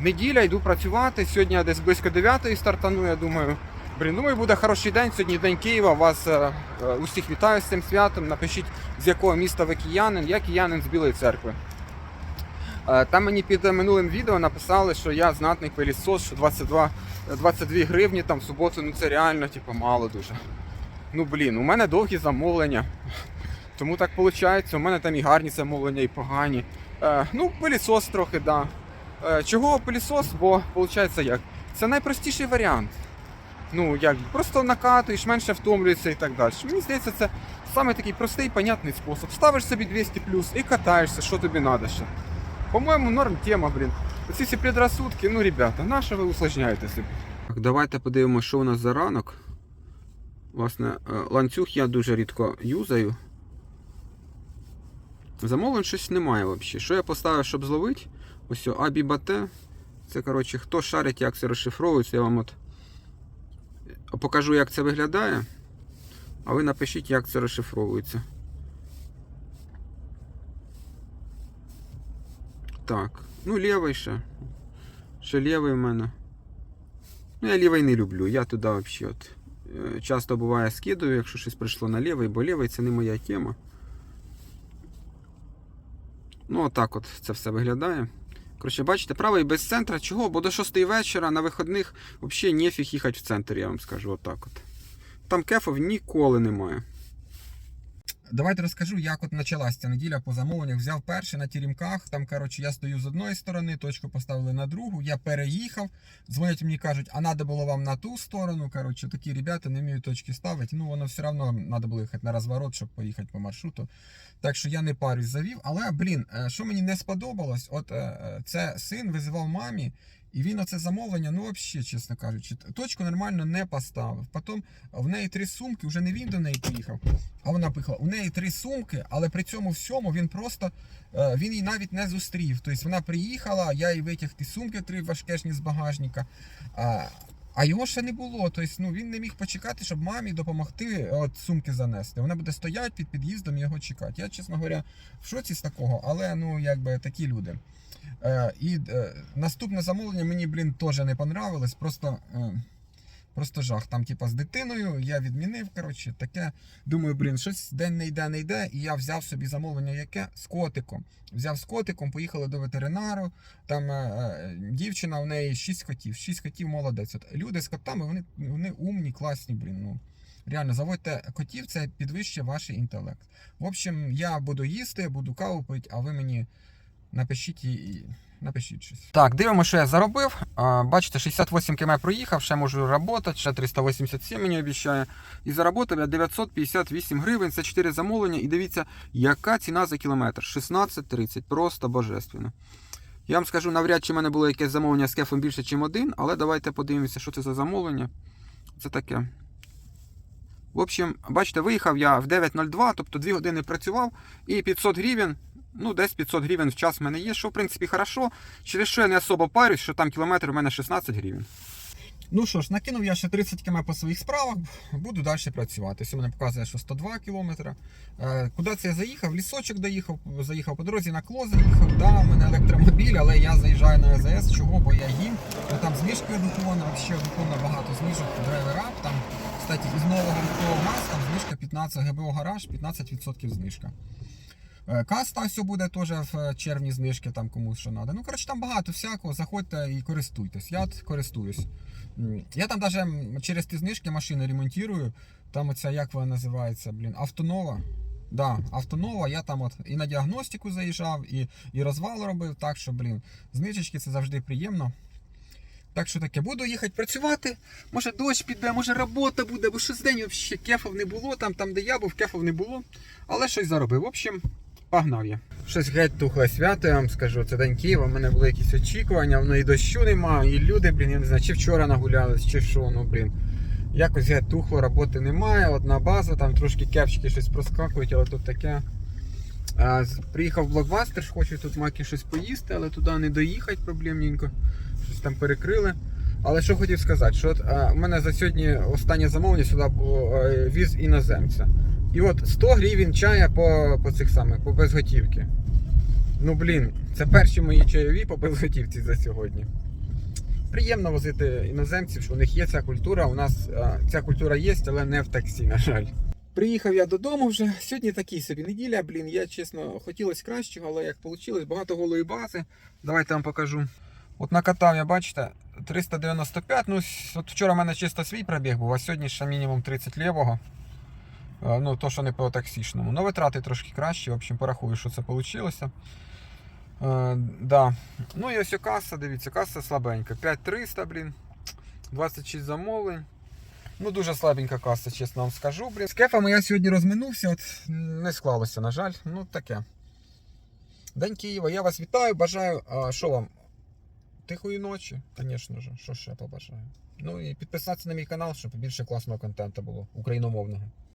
неділя, йду працювати. Сьогодні я десь близько 9 стартану, я думаю. Блін, думаю, буде хороший день. Сьогодні день Києва. Вас е, е, усіх вітаю з цим святом. Напишіть, з якого міста ви киянин. Я киянин з Білої церкви. Е, Там мені під минулим відео написали, що я знатний пилісос, що 22, 22 гривні там в суботу, ну це реально типу, мало дуже. Ну блін, у мене довгі замовлення. Тому так виходить, у мене там і гарні замовлення, і погані. Е, ну, пилісос трохи, да. Е, чого пилісос? Бо виходить як? Це найпростіший варіант. Ну, як просто накатуєш, менше втомлюєшся і так далі. Мені здається, це саме такий простий, понятний спосіб. Ставиш собі 200 плюс і катаєшся, що тобі треба ще. По-моєму, норм тема, блін. Оці всі предрассудки, ну, ребята, на що ви усложняєте собі? Так, давайте подивимося, що у нас за ранок. Власне, е, ланцюг я дуже рідко юзаю. Замовлень щось немає взагалі. Що я поставив, щоб зловити? Ось Абібате. Це, коротше, хто шарить, як це розшифровується, я вам от покажу, як це виглядає. А ви напишіть, як це розшифровується. Так, ну лівий ще. Ще лівий в мене. Ну, я лівий не люблю. Я туди взагалі от. е, Часто буває скидаю, якщо щось прийшло на лівий, бо лівий це не моя тема. Ну, отак от це все виглядає. Коротше, бачите, правий без центра. Чого? Бо до 6 вечора на виходних взагалі нефіг їхати в центр, я вам скажу отак от. Там кефов ніколи немає. Давайте розкажу, як от почалась ця неділя по замовленнях. Взяв перший на тірімках. Там, коротше, я стою з одної сторони, точку поставили на другу. Я переїхав. Дзвонять мені кажуть, а треба було вам на ту сторону. Коротше, такі ребята не вміють точки ставити. Ну, воно все одно треба було їхати на розворот, щоб поїхати по маршруту. Так що я не парюсь завів. Але, блін, е, що мені не сподобалось, от е, е, це син визивав мамі. І він оце замовлення, ну взагалі, чесно кажучи, точку нормально не поставив. Потім в неї три сумки, вже не він до неї поїхав, а вона пихала. У неї три сумки, але при цьому всьому він просто е, він її навіть не зустрів. Тобто вона приїхала, я їй витяг ті сумки три важкешні з багажника. А, його ще не було. Тобто, ну він не міг почекати, щоб мамі допомогти от сумки занести. Вона буде стояти під під'їздом і його чекати. Я, чесно говоря, в шоці з такого, але ну якби такі люди. Е, і е, наступне замовлення мені, блін, теж не понравилось. Просто, е, просто жах. Там, типа, з дитиною я відмінив. Коротше, таке. Думаю, блін, щось день не йде, не йде. І я взяв собі замовлення яке? З котиком. Взяв з котиком, поїхали до ветеринару. Там дівчина, у неї 6 котів. 6 котів молодець. От люди з котами, вони, вони умні, класні, блін. ну. Реально, заводьте котів, це підвищує ваш інтелект. В общем, я буду їсти, буду каву пити, а ви мені напишіть і- напишіть щось. Так, дивимося, що я заробив. Бачите, 68 км проїхав, ще можу працювати, ще 387 мені обіцяє. І заработав я 958 гривень, це 4 замовлення. І дивіться, яка ціна за кілометр. 16,30. Просто божественно. Я вам скажу, навряд чи в мене було якесь замовлення з кефом більше, ніж один, але давайте подивимося, що це за замовлення. Це таке. В общем, бачите, виїхав я в 9.02, тобто 2 години працював, і 500 гривень, ну десь 500 гривень в час в мене є, що в принципі хорошо. Через що я не особо парюсь, що там кілометр у мене 16 гривень. Ну що ж, накинув я ще 30 км по своїх справах, буду далі працювати. Ось у мене показує, що 102 км. Е, куди це я заїхав? Лісочок доїхав, заїхав по дорозі на кло заїхав. Да, у мене електромобіль, але я заїжджаю на АЗС. Чого? Бо я їм. Ну, там знижки одуховано, взагалі одуховано багато знижок. Драйвер Up, там, кстати, із нового ГБО там знижка 15 ГБО гараж, 15% знижка. Е, Каста ось буде теж в червні знижки, там комусь що треба. Ну, коротше, там багато всякого. Заходьте і користуйтесь. Я користуюсь. Я там навіть через ті знижки машини ремонтую. Там оця, як вона називається, блін, автонова. Да, автонова, я там от і на діагностику заїжджав, і, і розвал робив, так що, блін, знижечки це завжди приємно. Так що таке, буду їхати працювати. Може дощ піде, може робота буде, бо щось день взагалі кефов не було, там, там де я був, кефов не було. Але щось заробив. В общем, погнав я. Щось геть тухле свято, я вам скажу. Це день Києва, в мене були якісь очікування, воно і дощу немає, і люди, блін, я не знаю, чи вчора нагулялись, чи що, ну блін. Якось геть тухло, роботи немає, одна база, там трошки кепчики щось проскакують, але тут таке. А, приїхав блокбастер, хочу тут маки щось поїсти, але туди не доїхати проблемненько. Щось там перекрили. Але що хотів сказати, що от, а, у мене за сьогодні останнє замовлення сюди було е, віз іноземця. І от 100 гривень чая по, по цих самих, по безготівки. Ну блін, це перші мої чайові по безготівці за сьогодні. приємно возити іноземців, що у них є ця культура. У нас е, ця культура є, але не в таксі, на жаль. Приїхав я додому вже. Сьогодні такий собі неділя. Блін, я чесно хотілося кращого, але як вийшло, багато голої бази. Давайте вам покажу. От накатав я, бачите, 395. Ну, от вчора в мене чисто свій пробіг був, а сьогодні ще мінімум 30 лівого. Е, Ну, то, що не по таксішному. Ну, витрати трошки кращі. В общем, порахую, що це вийшло. Е, да. Ну і ось каса, дивіться, каса слабенька. 5300, блін. 26 замовлень. Ну, дуже слабенька каса, чесно вам скажу. Блін. З кефами я сьогодні розминувся, от не склалося, на жаль. Ну, таке. День Києва, я вас вітаю, бажаю. Що вам? Тихої ночі, звісно ж, що ще побажаю. Ну і підписатися на мій канал, щоб більше класного контенту було україномовного.